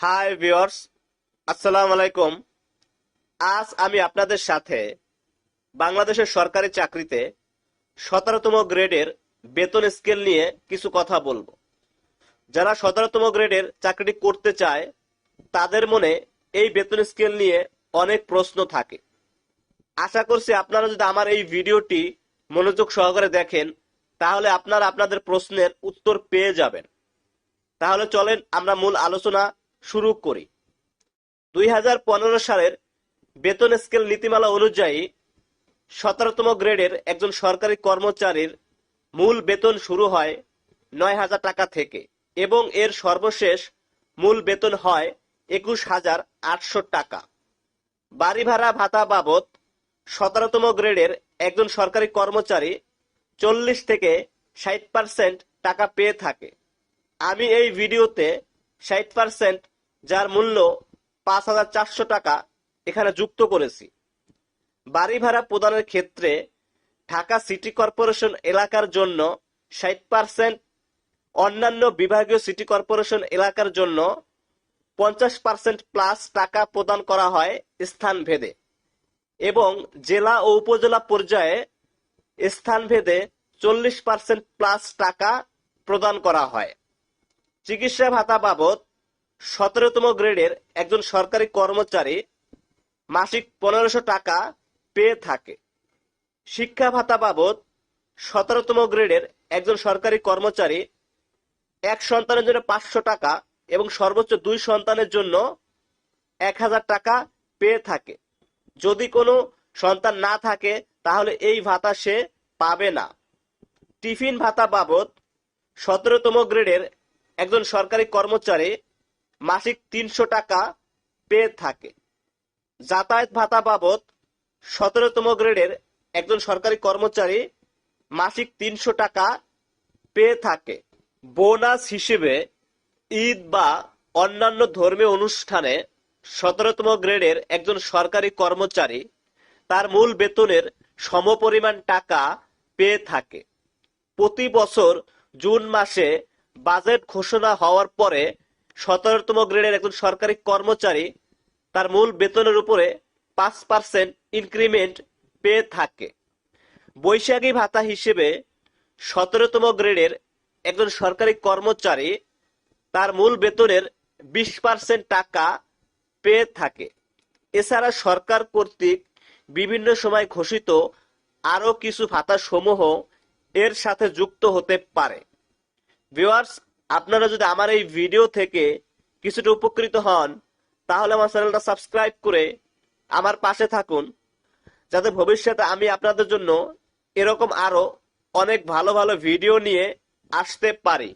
High viewers আসসালামু আলাইকুম আজ আমি আপনাদের সাথে বাংলাদেশের সরকারি চাকরিতে সতেরোতম গ্রেডের বেতন স্কেল নিয়ে কিছু কথা বলব। যারা সতেরোতম গ্রেডের চাকরিটি করতে চায়, তাদের মনে এই বেতন স্কেল নিয়ে অনেক প্রশ্ন থাকে। আশা করছি আপনারা যদি আমার এই ভিডিওটি মনোযোগ সহকারে দেখেন, তাহলে আপনারা আপনাদের প্রশ্নের উত্তর পেয়ে যাবেন। তাহলে চলেন আমরা মূল আলোচনা শুরু করি। দুই হাজার পনেরো সালের বেতন স্কেল নীতিমালা অনুযায়ী সতেরোতম গ্রেডের একজন সরকারি কর্মচারীর মূল বেতন শুরু হয় নয় হাজার টাকা থেকে এবং এর সর্বশেষ মূল বেতন হয় একুশ হাজার আটশো টাকা। বাড়ি ভাড়া ভাতা বাবদ সতেরোতম গ্রেডের একজন সরকারি কর্মচারী চল্লিশ থেকে ষাট পার্সেন্ট টাকা পেয়ে থাকে। আমি এই ভিডিওতে ষাট পার্সেন্ট যার মূল্য পাঁচ হাজার চারশো টাকা এখানে যুক্ত করেছি। বাড়ি ভাড়া প্রদানের ক্ষেত্রে ঢাকা সিটি কর্পোরেশন এলাকার জন্য ষাট পার্সেন্ট অন্যান্য বিভাগীয় সিটি কর্পোরেশন এলাকার জন্য পঞ্চাশ পার্সেন্ট প্লাস টাকা প্রদান করা হয় স্থান ভেদে এবং জেলা ও উপজেলা পর্যায়ে স্থান ভেদে চল্লিশ পার্সেন্ট প্লাস টাকা প্রদান করা হয়। চিকিৎসা ভাতা বাবদ সতেরোতম গ্রেডের একজন সরকারি কর্মচারী মাসিক পনেরোশো টাকা পেয়ে থাকে। শিক্ষা ভাতা বাবদ সতেরোতম গ্রেডের একজন সরকারি কর্মচারী এক সন্তানের জন্য পাঁচশো টাকা এবং সর্বোচ্চ দুই সন্তানের জন্য এক হাজার টাকা পেয়ে থাকে। যদি কোনো সন্তান না থাকে, তাহলে এই ভাতা সে পাবে না। টিফিন ভাতা বাবদ সতেরোতম গ্রেডের একজন সরকারি কর্মচারী মাসিক তিনশো টাকা পেয়ে থাকে। যাতায়াত ভাতা বাবদ সতেরোতম গ্রেডের একজন সরকারি কর্মচারী মাসিক তিনশো টাকা পেয়ে থাকে। বোনাস হিসেবে ঈদ বা অন্যান্য ধর্মীয় অনুষ্ঠানে সতেরোতম গ্রেডের একজন সরকারি কর্মচারী তার মূল বেতনের সমপরিমাণ টাকা পেয়ে থাকে। প্রতি বছর জুন মাসে বাজেট ঘোষণা হওয়ার পরে সতেরোতম গ্রেডের একজন সরকারি কর্মচারী তার মূল বেতনের উপরে পাঁচ পার্সেন্ট ইনক্রিমেন্ট পেয়ে থাকে। বৈশাখী ভাতা হিসেবে সতেরোতম গ্রেডের একজন সরকারি কর্মচারী তার মূল বেতনের বিশ পার্সেন্ট টাকা পেয়ে থাকে। এছাড়া সরকার কর্তৃক বিভিন্ন সময় ঘোষিত আরও কিছু ভাতা সমূহ এর সাথে যুক্ত হতে পারে। ভিউয়ার্স আপনারা যদি আমার এই ভিডিও থেকে কিছুটা উপকৃত হন, তাহলে আমার চ্যানেলটা সাবস্ক্রাইব করে আমার পাশে থাকুন, যাতে ভবিষ্যতে আমি আপনাদের জন্য এরকম আরও অনেক ভালো ভালো ভিডিও নিয়ে আসতে পারি।